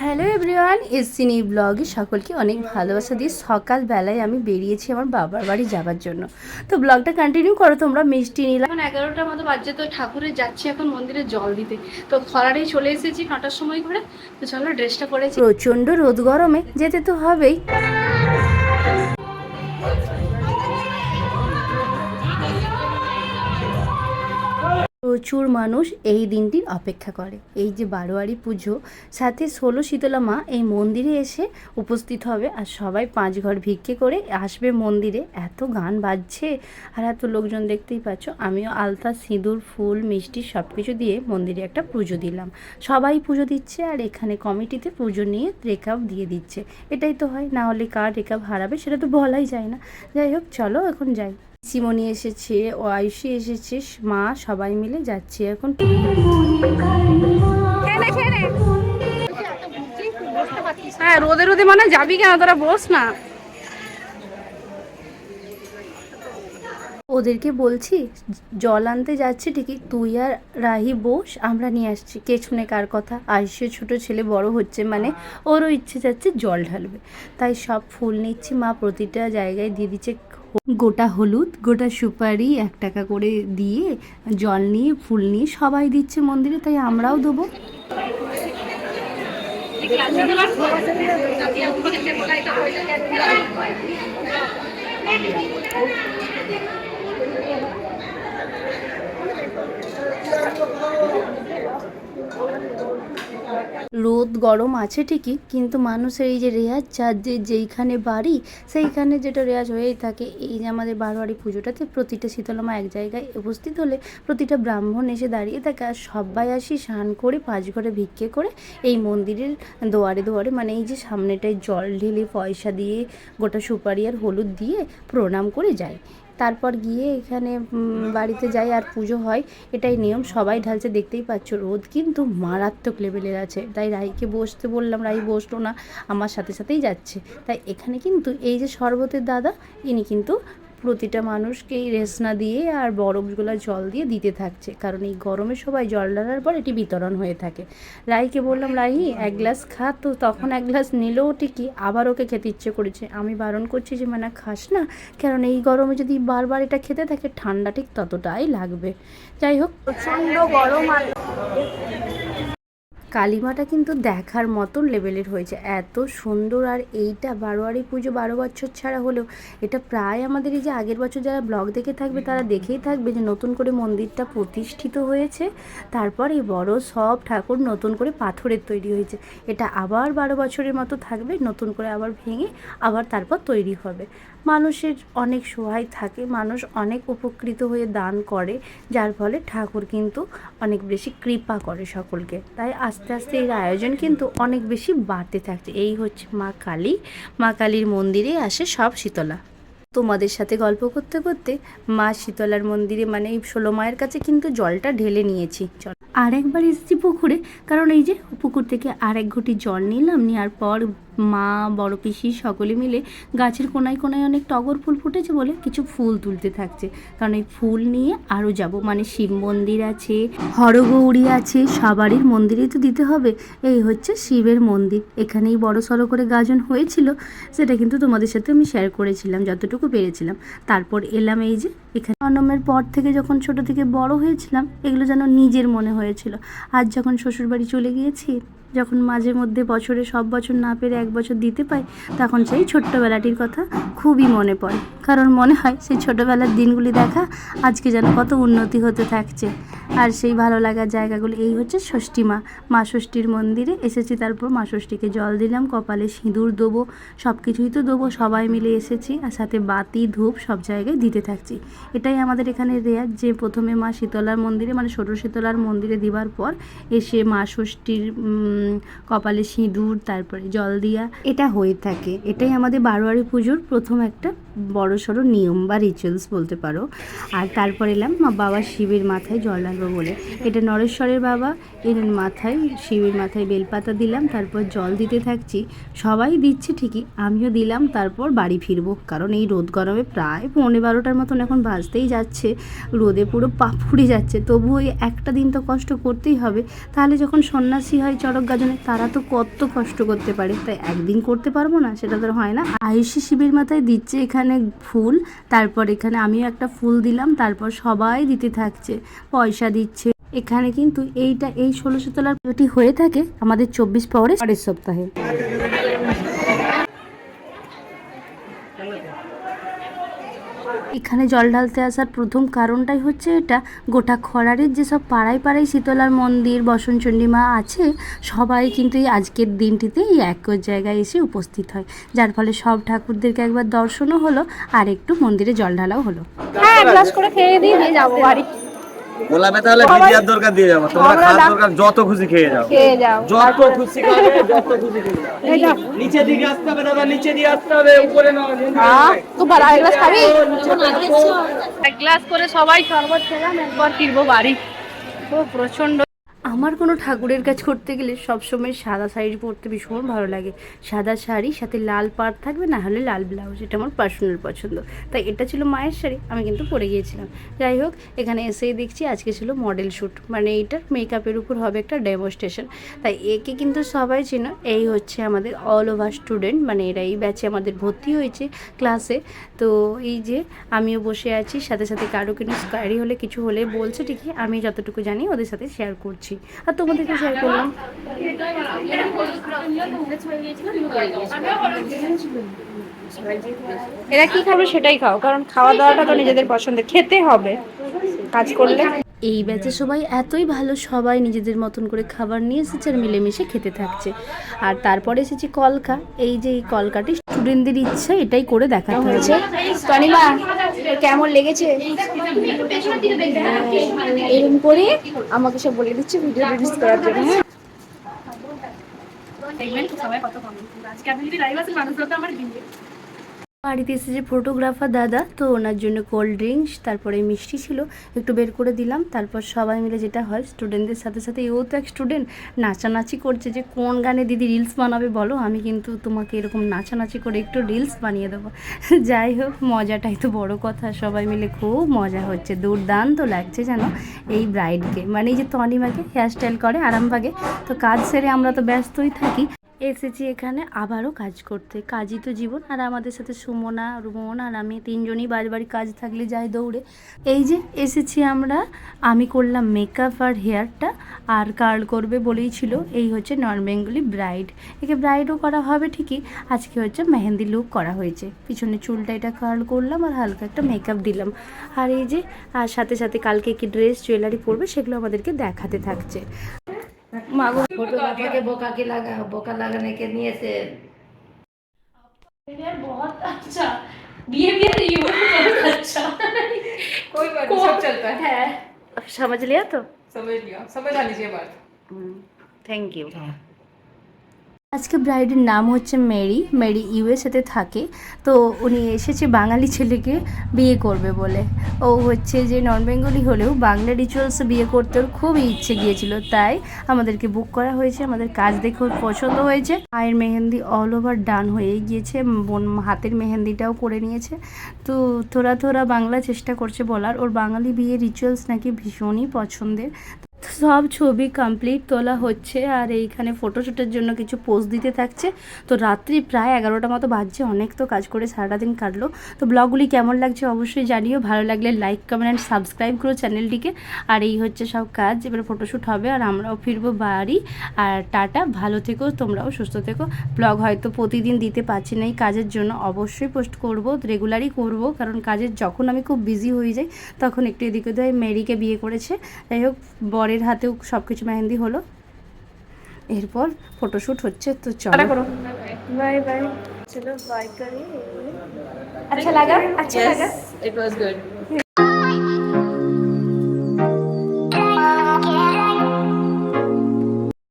Hello everyone S এসসিনি ব্লগে সকলকে অনেক ভালোবাসা দিয়ে সকালবেলায় আমি বেরিয়েছি আমার বাবার বাড়ি যাবার জন্য। তো ব্লগটা কন্টিনিউ করো তোমরা মিষ্টি নিলাম এখন এগারোটার মতো বাজছে তো ঠাকুরের যাচ্ছি এখন মন্দিরে জল দিতে। তো খরারেই চলে এসেছি নটার সময় করে তো চলো ড্রেসটা করেছি প্রচণ্ড রোদ গরমে যেতে তো হবেই। প্রচুর মানুষ এই দিনটির অপেক্ষা করে। এই যে বারোয়ারি পুজো, সাথে ষোলো শীতলা মা এই মন্দিরে এসে উপস্থিত হবে আর সবাই পাঁচ ঘর ভিক্ষে করে আসবে মন্দিরে। এত গান বাজছে আর এত লোকজন দেখতেই পাচ্ছ। আমিও আলতা, সিঁদুর, ফুল, মিষ্টি সব কিছু দিয়ে মন্দিরে একটা পুজো দিলাম। সবাই পুজো দিচ্ছে আর এখানে কমিটিতে পুজো নিয়ে রেকাব দিয়ে দিচ্ছে। এটাই তো হয়, না হলে কার রেকাব হারাবে সেটা তো বলাই যায় না। যাই হোক, চলো এখন যাই। সিমনি এসেছে ও আয়ুষী এসেছে মা সবাই মিলে যাচ্ছি এখন। হ্যাঁ রোদে রোদে মানে যাবি কেন? তোরা বস না। ওদেরকে বলছি জল আনতে যাচ্ছি ঠিকই। তুই আর রাহি বস আমরা নিয়ে আসছি। কে শুনে কার কথা? আয়ুষের ছোট ছেলে বড় হচ্ছে মানে ওরও ইচ্ছে যাচ্ছে জল ঢালবে। তাই সব ফুল নিচ্ছি মা প্রতিটা জায়গায় দিয়ে দিচ্ছে গোটা হলুদ, গোটা সুপারি এক টাকা করে দিয়ে জল নিয়ে, ফুল নিয়ে সবাই দিচ্ছে মন্দিরে, তাই আমরাও দেবো। রোদ গরম আছে ঠিকই, কিন্তু মানুষের এই যে রেয়াজ, যার যে যেইখানে বাড়ি, সেইখানে যেটা রেয়াজ হয়েই থাকে, এই যে আমাদের বারোয়ারি পুজোটাতে প্রতিটা শীতলমা এক জায়গায় উপস্থিত হলে প্রতিটা ব্রাহ্মণ এসে দাঁড়িয়ে থাকে আর সবাই আসি স্নান করে, পাঁচ ঘরে ভিক্ষে করে এই মন্দিরের দুয়ারে দুয়ারে মানে এই যে সামনেটায় জল ঢেলে পয়সা দিয়ে গোটা সুপারি আর হলুদ দিয়ে প্রণাম করে যায়। তারপর গিয়ে এখানে বাড়িতে যাই আর পুজো হয়, এটাই নিয়ম। সবাই ঢালছে, দেখতেই পাচ্ছ রোদ কিন্তু মারাত্মক লেভেলের আছে। তাই রাইকে বসতে বললাম, রাই বসল না, আমার সাথে সাথেই যাচ্ছে। তাই এখানে কিন্তু এই যে শরবতের দাদা, ইনি কিন্তু প্রতিটা মানুষকেই রেসনা দিয়ে আর বরফগুলো জল দিয়ে দিতে থাকছে। কারণ এই গরমে সবাই জল ঢালার পর এটি বিতরণ হয়ে থাকে। রাইকে বললাম রাই এক গ্লাস খা। তো তখন এক গ্লাস নিলেও ঠিকই আবার ওকে খেতে ইচ্ছে করেছে। আমি বারণ করছি যে মানে খাস না। কারণ এই গরমে যদি বারবার এটা খেতে থাকে, ঠান্ডা ঠিক ততটাই লাগবে। যাই হোক, প্রচণ্ড গরম আর কালিমাটা কিন্তু দেখার মতন লেভেলের হয়েছে। এত সুন্দর আর এইটা বারোয়ারি পুজো বারো বছর ছাড়া হলেও এটা প্রায় আমাদের এই যে আগের বছর যারা ব্লগ দেখে থাকবে তারা দেখেই থাকবে যে নতুন করে মন্দিরটা প্রতিষ্ঠিত হয়েছে। তারপর এই বড় সব ঠাকুর নতুন করে পাথরের তৈরি হয়েছে। এটা আবার বারো বছরের মতো থাকবে নতুন করে আবার ভেঙে আবার তারপর তৈরি হবে। মানুষের অনেক সহায় থাকে মানুষ অনেক উপকৃত হয়ে দান করে যার ফলে ঠাকুর কিন্তু অনেক বেশি কৃপা করে সকলকে। তাই আস্তে আস্তে এর আয়োজন কিন্তু অনেক বেশি বাড়তে থাকছে। এই হচ্ছে মা কালী। মা কালীর মন্দিরে আসে সব শীতলা। তোমাদের সাথে গল্প করতে করতে মা শীতলার মন্দিরে মানে এই ষোলো মায়ের কাছে কিন্তু জলটা ঢেলে নিয়েছি। চল। আরেকবার এসেছি পুকুরে, কারণ এই যে পুকুর থেকে আরেক ঘটি জল নিলাম, নেওয়ার পর মা, বড় পিসি সকলে মিলে গাছের কোনায় কোনায় অনেক টগর ফুল ফুটেছে বলে কিছু ফুল তুলতে থাকছে। কারণ এই ফুল নিয়ে আরও যাব। মানে শিব মন্দির আছে, হরগৌরী আছে, সবারই মন্দিরেই তো দিতে হবে। এই হচ্ছে শিবের মন্দির। এখানেই বড় সড়ো করে গাজন হয়েছিল। সেটা কিন্তু তোমাদের সাথে আমি শেয়ার করেছিলাম, যতটুকু পেরেছিলাম। তারপর এলাম এই যে, এখানে জন্মের পর থেকে যখন ছোট থেকে বড় হয়েছিলাম, এগুলো যেন নিজের মনে হয়েছিল। আজ যখন শ্বশুরবাড়ি চলে গিয়েছি যখন মাঝে মধ্যে বছরে সব বছর না পেরে এক বছর দিতে পাই তখন সেই ছোট্টবেলাটির কথা খুবই মনে পড়ে। কারণ মনে হয় সেই ছোটোবেলার দিনগুলি দেখা আজকে যেন কত উন্নতি হতে থাকছে। আর সেই ভালো লাগার জায়গাগুলো, এই হচ্ছে ষষ্ঠী মা মা ষষ্ঠীর মন্দিরে এসেছি, তারপর মা ষষ্ঠীকে জল দিলাম, কপালে সিঁদুর দেবো সব কিছুই তো দেবো, সবাই মিলে এসেছি আর সাথে বাতি, ধূপ সব জায়গায় দিতে থাকছি। এটাই আমাদের এখানে রেয়াজ, যে প্রথমে মা শীতলার মন্দিরে মানে ছোটো শীতলার মন্দিরে দিবার পর এসে মা ষষ্ঠীর কপালে সিঁদুর, তারপরে জল দিয়া এটা হয়ে থাকে। এটাই আমাদের বারোয়ারি পুজোর প্রথম একটা বড় সড়ো নিয়ম বা রিচুয়ালস বলতে পারো। আর তারপর এলাম মা বাবা শিবের মাথায় জল থাকবে বলে। এটা নরেশ্বরের বাবা এর মাথায়, শিবের মাথায় বেলপাতা দিলাম, তারপর জল দিতে থাকছি। সবাই দিচ্ছে ঠিকই, আমিও দিলাম, তারপর বাড়ি ফিরবো। কারণ এই রোদ গরমে প্রায় পৌনে বারোটার মতন এখন বাজতেই যাচ্ছে। রোদে পুরো পা পুড়ে যাচ্ছে। তবু ওই একটা দিন তো কষ্ট করতেই হবে। তাহলে যখন সন্ন্যাসী হয় চড়ক গাজনে, তারা তো কত কষ্ট করতে পারে। তাই একদিন করতে পারব না, সেটা তো হয় না। আয়ুষী শিবের মাথায় দিচ্ছে এখানে ফুল, তারপর এখানে আমিও একটা ফুল দিলাম, তারপর সবাই দিতে থাকছে। পয়সা দিচ্ছে। এখানে কিন্তু এইটা, এই ষোলোশো তলার পুজোটি হয়ে থাকে আমাদের চব্বিশ পরে পরের সপ্তাহে। এখানে জল ঢালতে আসার প্রথম কারণটাই হচ্ছে এটা, গোটা খরারের যেসব পাড়ায় পাড়ায় শীতলার মন্দির বসনচণ্ডী মা আছে, সবাই কিন্তু এই আজকের দিনটিতে এই এক জায়গায় এসে উপস্থিত হয়। যার ফলে সব ঠাকুরদেরকে একবার দর্শনও হলো, আর একটু মন্দিরে জল ঢালাও হলো। হ্যাঁ করে খেয়ে দিয়ে যাব বাড়ি। গোলাপে তাহলে বিরিয়ার দরকার দিয়ে যাব। তোমরা খাওয়ার দরকার যত খুশি খেয়ে যাও। যত খুশি খাবে যত খুশি খেয়ে যাও। নিচে দিকে আসতে হবে দাদা নিচে দিয়ে আসতে হবে উপরে নয় তো বড় এক গ্লাস খাবি? এক গ্লাস করে সবাই শরবত খেলাম একবার ফিরবো বাড়ি। ও প্রচণ্ড আমার কোনো ঠাকুরের কাজ করতে গেলে সবসময় সাদা শাড়ি পরতে ভীষণ ভালো লাগে। সাদা শাড়ি, সাথে লাল পাড় থাকবে, না হলে লাল ব্লাউজ, এটা আমার পার্সোনাল পছন্দ। তাই এটা ছিল মায়ের শাড়ি, আমি কিন্তু পরে গিয়েছিলাম। যাই হোক, এখানে এসেই দেখছি আজকে ছিল মডেল শ্যুট মানে এইটার মেকআপের উপর হবে একটা ডেমোস্ট্রেশন তাই একে কিন্তু সবাই চেনো, এই হচ্ছে আমাদের অল ওভার স্টুডেন্ট মানে এরা এই ব্যাচে আমাদের ভর্তি হয়েছে ক্লাসে তো এই যে আমিও বসে আছি, সাথে সাথে কারও কোনো স্কোয়ারি হলে কিছু হলে বলছে ঠিকই, আমি যতটুকু জানি ওদের সাথে শেয়ার করছি। আর তোমাদেরকে শেয়ার করলাম। এরা কি খাবে সেটাই খাও, কারণ খাওয়া দাওয়াটা তো নিজেদের পছন্দের, খেতে হবে। কাজ করলে। এই ব্যাচে সবাই এতই ভালো, সবাই নিজেদের মতন করে খাবার নিয়ে এসেছে আর মিলেমিশে খেতে থাকছে। আর তারপরে এসেছে কলকা। এই যে এই কলকাটি স্টুডেন্টদের ইচ্ছা, এটাই করে দেখাতে হয়েছে তনিমা, কেমন লেগেছে? এরকম করে আমাকে সব বলে দিচ্ছে ভিডিও রিলিজ করার জন্য। হ্যাঁ। বাড়িতে এসে যে ফটোগ্রাফার দাদা, তো ওনার জন্য কোল্ড ড্রিঙ্কস তারপরে মিষ্টি ছিল, একটু বের করে দিলাম, তারপর সবাই মিলে যেটা হয় স্টুডেন্টদের সাথে সাথে, এও তো এক স্টুডেন্ট নাচানাচি করছে যে কোন গানে দিদি রিলস বানাবে বলো, আমি কিন্তু তোমাকে এরকম নাচানাচি করে একটু রিলস বানিয়ে দেবো। যাই হোক, মজাটাই তো বড় কথা, সবাই মিলে খুব মজা হচ্ছে, দুর্দান্ত লাগছে যেন এই ব্রাইডকে মানে এই যে তনিমাকে হেয়ারস্টাইল করে, আরামবাগে, তো কাজ সেরে আমরা তো ব্যস্তই থাকি। এসেছি এখানে আবারও কাজ করতে। কাজই তো জীবন, আর আমাদের সাথে সুমনা, রুমন আর আমি তিনজনই বাড়ি কাজ থাকলে যাই দৌড়ে। এই যে এসেছি আমরা, আমি করলাম মেকআপ আর হেয়ারটা আর কার্ল করবে বলেই ছিল, এই হচ্ছে নন বেঙ্গলি ব্রাইড। একে ব্রাইডও করা হবে ঠিকই, আজকে হচ্ছে মেহেন্দি লুক করা হয়েছে। পিছনে চুলটা এটা কার্ল করলাম আর হালকা একটা মেকআপ দিলাম। আর এই যে, আর সাথে সাথে কালকে কি ড্রেস জুয়েলারি পরবে, সেগুলো আমাদেরকে দেখাতে থাকছে। মাগো फोटोग्राफर बोका के लगा बोका लगाने के लिए से बहुत अच्छा बिहेवियर यू बहुत अच्छा कोई बात नहीं सब चलता है समझ लिया तो समझ लिया समझ आ लीजिए बात थैंक यू আজকে ব্রাইডের নাম হচ্ছে মেরি মেরি ইউএসএতে থাকে। তো উনি এসেছে বাঙালি ছেলেকে বিয়ে করবে বলে। ও হচ্ছে যে নন বেঙ্গলি হলেও বাংলা রিচুয়ালসে বিয়ে করতে ওর খুবই ইচ্ছে গিয়েছিল। তাই আমাদেরকে বুক করা হয়েছে, আমাদের কাজ দেখে ওর পছন্দ হয়েছে। পায়ের মেহেন্দি অল ওভার ডান হয়ে গিয়েছে, বোন হাতের মেহেন্দিটাও করে নিয়েছে। তো থোড়া থোড়া বাংলা চেষ্টা করছে বলার। ওর বাঙালি বিয়ে রিচুয়ালস নাকি ভীষণই পছন্দের। সব ছবি কমপ্লিট তোলা হচ্ছে আর এইখানে ফটোশ্যুটের জন্য কিছু পোজ দিতে থাকছে। তো রাত্রি প্রায় এগারোটা মতো বাজছে, অনেক তো কাজ করে সারাটা দিন কাটলো। তো ব্লগগুলি কেমন লাগছে অবশ্যই জানিও, ভালো লাগলে লাইক কমেন্ট অ্যান্ড সাবস্ক্রাইব করো চ্যানেলটিকে। আর এই হচ্ছে সব কাজ, এবার ফটোশ্যুট হবে আর আমরাও ফিরবো বাড়ি। আর টাটা, ভালো থেকো, তোমরাও সুস্থ থেকো। ব্লগ হয়তো প্রতিদিন দিতে পারছি না এই কাজের জন্য, অবশ্যই পোস্ট করব রেগুলারই করব। কারণ কাজের যখন আমি খুব বিজি হয়ে যাই, তখন একটু এদিক ওদিক মেরিকে বিয়ে করেছে। যাই হোক, বরের হাতেও সব কিছু মেহেন্দি হলো। এরপর ফটোশুট হচ্ছে তো চলো। Bye bye. চলো বাই করি। আচ্ছা লাগা? আচ্ছা লাগা? ইট ওয়াজ গুড